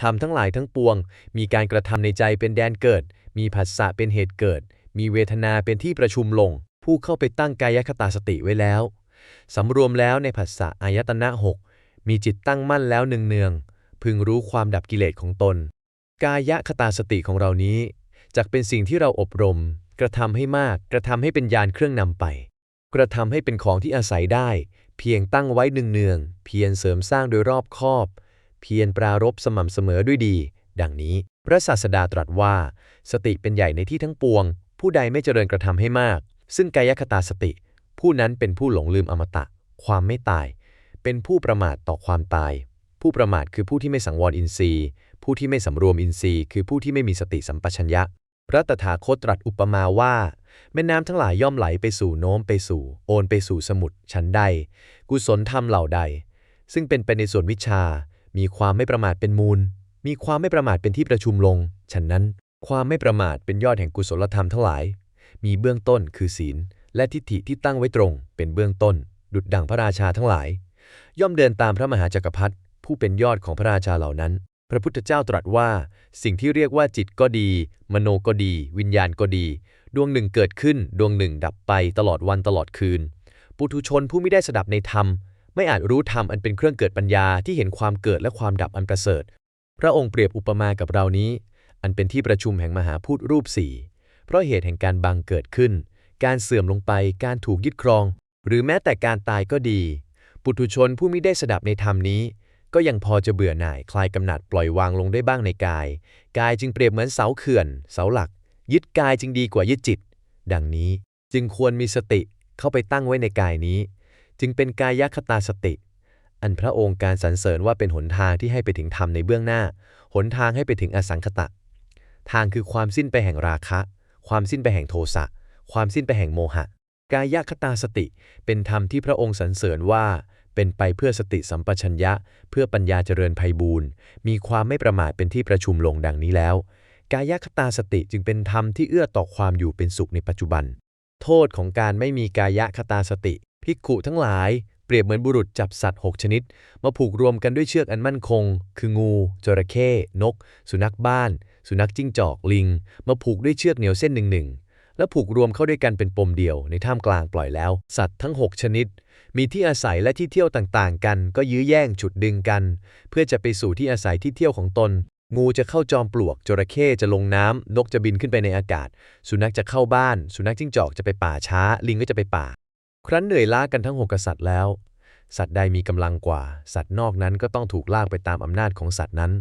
ธรรมทั้งหลายทั้งปวง มีการกระทำในใจเป็นแดนเกิด มีผัสสะเป็นเหตุเกิด มีเวทนาเป็นที่ประชุมลง ผู้เข้าไปตั้งกายคตาสติไว้แล้วสำรวมแล้วในผัสสะอายตนะหกมีจิตตั้งมั่นแล้วเนืองๆพึงรู้ความดับกิเลสของตน กายคตาสติของเรานี้จักเป็นสิ่งที่เราอบรม กระทำให้มาก กระทำให้เป็นยานเครื่องนำไป กระทำให้เป็นของที่อาศัยได้ เพียงตั้งไว้เนืองๆเพียรเสริมสร้างโดยรอบคอบ เพียรปรารบสม่ำเสมอด้วยดี ดังนี้ พระศาสดาตรัสว่า สติเป็นใหญ่ในที่ทั้งปวง ผู้ใดไม่เจริญกระทำให้มาก ซึ่งกายคตาสติ ผู้นั้นเป็นผู้หลงลืมอมตะ ความไม่ตาย เป็นผู้ประมาทต่อความตาย ผู้ประมาทคือผู้ที่ไม่สังวรอินทรีย์ ผู้ที่ไม่สำรวมอินทรีย์ คือผู้ที่ไม่มีสติสัมปชัญญะพระตถาคตตรัสอุปมาว่า แม่น้ำทั้งหลายย่อมไหลไปสู่โน้มไปสู่ โอนไปสู่สมุทรชั้นใด กุศลธรรมเหล่าใด ซึ่งเป็นไปในส่วนวิชา มีความไม่ประมาทเป็นมูล มีความไม่ประมาทเป็นที่ประชุมลง ฉะนั้น ความไม่ประมาทเป็นยอดแห่งกุศลธรรมทั้งหลาย มีเบื้องต้นคือศีล และทิฏฐิที่ตั้งไว้ตรง เป็นเบื้องต้น ดุจดั่งพระราชาทั้งหลาย ย่อมเดินตามพระมหาจักรพรรดิผู้เป็นยอดของพระราชาเหล่านั้น พระพุทธเจ้าตรัสว่า สิ่งที่เรียกว่าจิตก็ดี มโนก็ดี วิญญาณก็ดี ดวงหนึ่งเกิดขึ้น ดวงหนึ่งดับไปตลอดวันตลอดคืน ปุถุชนผู้ไม่ได้สดับในธรรม ไม่อาจรู้ธรรมอันเป็นเครื่องเกิดปัญญาที่เห็นความเกิดและความดับอันประเสริฐ พระองค์เปรียบอุปมากับเรานี้ อันเป็นที่ประชุมแห่งมหาพูดรูปสี่เพราะเหตุแห่งการบังเกิดขึ้น การเสื่อมลงไป การถูกยึดครอง หรือแม้แต่การตายก็ดี ปุถุชนผู้ไม่ได้สดับในธรรมนี้ ก็ยังพอจะเบื่อหน่ายคลายกำหนัดปล่อยวางลงได้บ้างในกาย กายจึงเปรียบเหมือนเสาเขื่อน เสาหลัก ยึดกายจึงดีกว่ายึดจิต ดังนี้จึงควรมีสติเข้าไปตั้งไว้ในกายนี้ จึงเป็นกายคตาสติ อันพระองค์การสรรเสริญว่าเป็นหนทางที่ให้ไปถึงธรรมในเบื้องหน้า หนทางให้ไปถึงอสังขตะ ทางคือความสิ้นไปแห่งราคะ ความสิ้นไปแห่งโทสะ ความสิ้นไปแห่งโมหะ กายคตาสติ เป็นธรรมที่พระองค์สรรเสริญว่าเป็นไปเพื่อสติสัมปชัญญะ เพื่อปัญญาเจริญไพบูรณ์มีความไม่ประมาทเป็นที่ประชุมลงดังนี้แล้ว กายคตาสติจึงเป็นธรรมที่เอื้อต่อความอยู่เป็นสุขในปัจจุบัน โทษของการไม่มีกายคตาสติ ภิกขุทั้งหลายเปรียบเหมือนบุรุษจับสัตว์ 6 ชนิด มาผูกรวมกันด้วยเชือกอันมั่นคง คืองู จระเข้นก สุนัขบ้าน สุนัขจิ้งจอกลิง มาผูกด้วยเชือกเหนียวเส้นหนึ่งหนึ่งแล้วผูกรวมเข้าด้วยกันเป็นปมเดียว ในท่ามกลางปล่อยแล้ว สัตว์ทั้ง 6 ชนิด มีที่อาศัยและที่เที่ยวต่างๆ กัน ก็ยื้อแย่งฉุดดึงกัน เพื่อจะไปสู่ที่อาศัยที่เที่ยวของตน งูจะเข้าจอมปลวก จระเข้จะลงน้ำนกจะบินขึ้นไปในอากาศ สุนัขจะเข้าบ้าน สุนัขจิ้งจอกจะไปป่าช้า ลิงก็จะไปป่า ครั้นเหนื่อยล้ากันทั้งหกกษัตริย์แล้ว สัตว์ใดมีกำลังกว่า สัตว์นอกนั้นก็ต้องถูกลากไปตามอำนาจของสัตว์นั้น